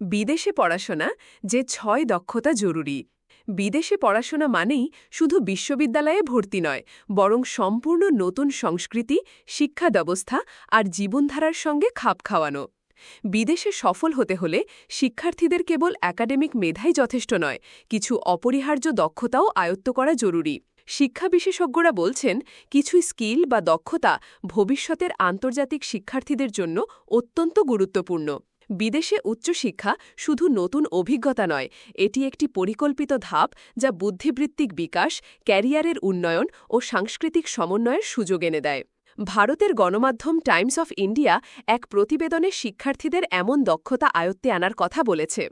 বিদেশে পড়াশোনা যে ছয় দক্ষতা জরুরি। বিদেশে পড়াশোনা মানেই শুধু বিশ্ববিদ্যালয়ে ভর্তি নয়, বরং সম্পূর্ণ নতুন সংস্কৃতি, শিক্ষা ব্যবস্থা আর জীবনধারার সঙ্গে খাপ খাওয়ানো। বিদেশে সফল হতে হলে শিক্ষার্থীদের কেবল একাডেমিক মেধাই যথেষ্ট নয়, কিছু অপরিহার্য দক্ষতাও আয়ত্ত করা জরুরি। শিক্ষা বিশেষজ্ঞরা বলছেন, কিছু স্কিল বা দক্ষতা ভবিষ্যতের আন্তর্জাতিক শিক্ষার্থীদের জন্য অত্যন্ত গুরুত্বপূর্ণ। বিদেশে উচ্চশিক্ষা শুধু নতুন অভিজ্ঞতা নয়, এটি একটি পরিকল্পিত ধাপ যা বুদ্ধিবৃত্তিক বিকাশ, ক্যারিয়ারের উন্নয়ন ও সাংস্কৃতিক সমন্বয়ের সুযোগ এনে দেয়। ভারতের গণমাধ্যম টাইমস অফ ইন্ডিয়া এক প্রতিবেদনে শিক্ষার্থীদের এমন দক্ষতা আয়ত্তে আনার কথা বলেছে।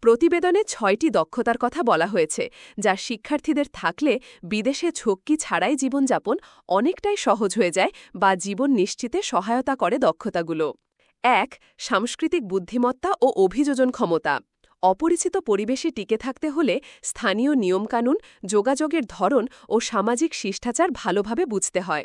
প্রতিবেদনে ছয়টি দক্ষতার কথা বলা হয়েছে, যা শিক্ষার্থীদের থাকলে বিদেশে ঝক্কি ছাড়াই জীবনযাপন অনেকটাই সহজ হয়ে যায় বা জীবন নিশ্চিতে সহায়তা করে দক্ষতাগুলো। এক, সাংস্কৃতিক বুদ্ধিমত্তা ও অভিযোজন ক্ষমতা। অপরিচিত পরিবেশে টিকে থাকতে হলে স্থানীয় নিয়মকানুন, যোগাযোগের ধরন ও সামাজিক শিষ্টাচার ভালোভাবে বুঝতে হয়।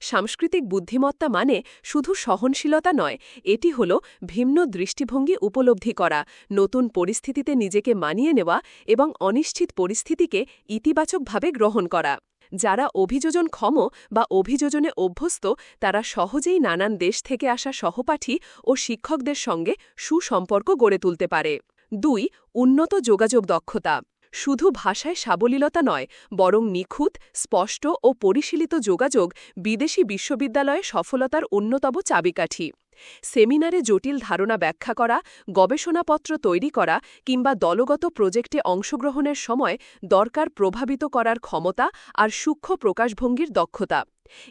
সাংস্কৃতিক বুদ্ধিমত্তা মানে শুধু সহনশীলতা নয়, এটি হল ভিন্ন দৃষ্টিভঙ্গি উপলব্ধি করা, নতুন পরিস্থিতিতে নিজেকে মানিয়ে নেওয়া এবং অনিশ্চিত পরিস্থিতিকে ইতিবাচকভাবে গ্রহণ করা। যারা অভিযোজন ক্ষম বা অভিযোজনে অভ্যস্ত, তারা সহজেই নানান দেশ থেকে আসা সহপাঠী ও শিক্ষকদের সঙ্গে সুসম্পর্ক গড়ে তুলতে পারে। দুই, উন্নত যোগাযোগ দক্ষতা। শুধু ভাষায় সাবলীলতা নয়, বরং নিখুঁত, স্পষ্ট ও পরিশীলিত যোগাযোগ বিদেশি বিশ্ববিদ্যালয়ে সফলতার অন্যতম চাবিকাঠি। সেমিনারে জটিল ধারণা ব্যাখ্যা করা, গবেষণাপত্র তৈরি করা কিংবা দলগত প্রজেক্টে অংশগ্রহণের সময় দরকার প্রভাবিত করার ক্ষমতা আর সূক্ষ্ম প্রকাশভঙ্গির দক্ষতা।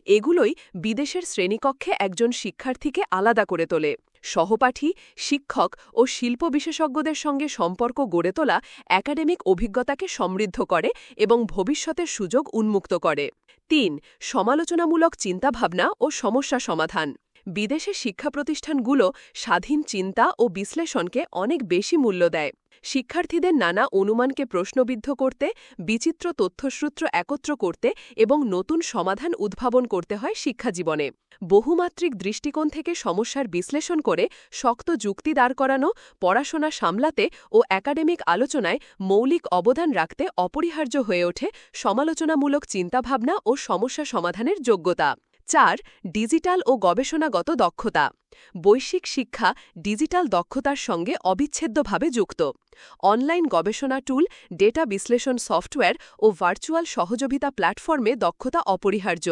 এগুলোই বিদেশের শ্রেণীকক্ষে একজন শিক্ষার্থীকে আলাদা করে তোলে। সহপাঠী, শিক্ষক ও শিল্প বিশেষজ্ঞদের সঙ্গে সম্পর্ক গড়ে তোলা একাডেমিক অভিজ্ঞতাকে সমৃদ্ধ করে এবং ভবিষ্যতের সুযোগ উন্মুক্ত করে। তিন, সমালোচনামূলক চিন্তাভাবনা ও সমস্যা সমাধান। বিদেশে শিক্ষা প্রতিষ্ঠানগুলো স্বাধীন চিন্তা ও বিশ্লেষণকে অনেক বেশি মূল্য দেয়। শিক্ষার্থীদের নানা অনুমানকে প্রশ্নবিদ্ধ করতে, বিচিত্র তথ্যসূত্র একত্র করতে এবং নতুন সমাধান উদ্ভাবন করতে হয় শিক্ষাজীবনে। বহুমাত্রিক দৃষ্টিকোণ থেকে সমস্যার বিশ্লেষণ করে শক্ত যুক্তি দাঁড় করানো, পড়াশোনা সামলাতে ও একাডেমিক আলোচনায় মৌলিক অবদান রাখতে অপরিহার্য হয়ে ওঠে সমালোচনামূলক চিন্তাভাবনা ও সমস্যা সমাধানের যোগ্যতা। চার, ডিজিটাল ও গবেষণাগত দক্ষতা। বৈশ্বিক শিক্ষা ডিজিটাল দক্ষতার সঙ্গে অবিচ্ছেদ্যভাবে যুক্ত। অনলাইন গবেষণা টুল, ডেটা বিশ্লেষণ সফটওয়্যার ও ভার্চুয়াল সহযোগিতা প্ল্যাটফর্মে দক্ষতা অপরিহার্য।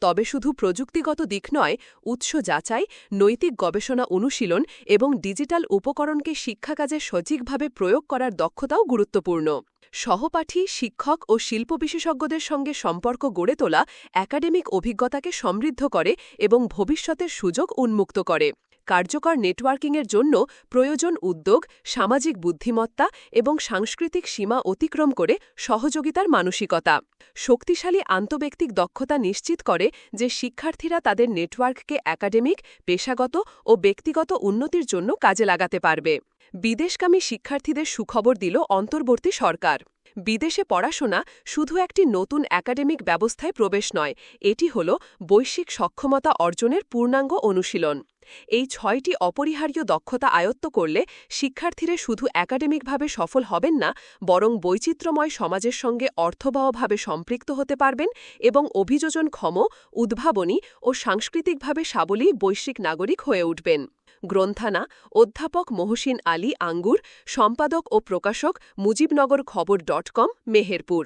তবে শুধু প্রযুক্তিগত দিক নয়, উৎস যাচাই, নৈতিক গবেষণা অনুশীলন এবং ডিজিটাল উপকরণকে শিক্ষাকাজে সঠিকভাবে প্রয়োগ করার দক্ষতাও গুরুত্বপূর্ণ। সহপাঠী, শিক্ষক ও শিল্প বিশেষজ্ঞদের সঙ্গে সম্পর্ক গড়ে তোলা একাডেমিক অভিজ্ঞতাকে সমৃদ্ধ করে এবং ভবিষ্যতের সুযোগ উন্মুক্ত করে। কার্যকর নেটওয়ার্কিংয়ের জন্য প্রয়োজন উদ্যোগ, সামাজিক বুদ্ধিমত্তা এবং সাংস্কৃতিক সীমা অতিক্রম করে সহযোগিতার মানসিকতা। শক্তিশালী আন্তব্যক্তিক দক্ষতা নিশ্চিত করে যে শিক্ষার্থীরা তাদের নেটওয়ার্ককে একাডেমিক, পেশাগত ও ব্যক্তিগত উন্নতির জন্য কাজে লাগাতে পারবে। বিদেশগামী শিক্ষার্থীদের সুখবর দিল অন্তর্বর্তী সরকার। বিদেশে পড়াশোনা শুধু একটি নতুন একাডেমিক ব্যবস্থায় প্রবেশ নয়, এটি হল বৈশ্বিক সক্ষমতা অর্জনের পূর্ণাঙ্গ অনুশীলন। এই ছয়টি অপরিহার্য দক্ষতা আয়ত্ত করলে শিক্ষার্থীরা শুধু একাডেমিকভাবে সফল হবেন না, বরং বৈচিত্র্যময় সমাজের সঙ্গে অর্থবহভাবে সম্পৃক্ত হতে পারবেন এবং অভিযোজনক্ষম উদ্ভাবনী ও সাংস্কৃতিকভাবে সাবলী বৈশ্বিক নাগরিক হয়ে উঠবেন। গ্রন্থানা, অধ্যাপক মহসিন আলী আঙ্গুর, সম্পাদক ও প্রকাশক মুজিবনগর খবর ডট কম, মেহেরপুর।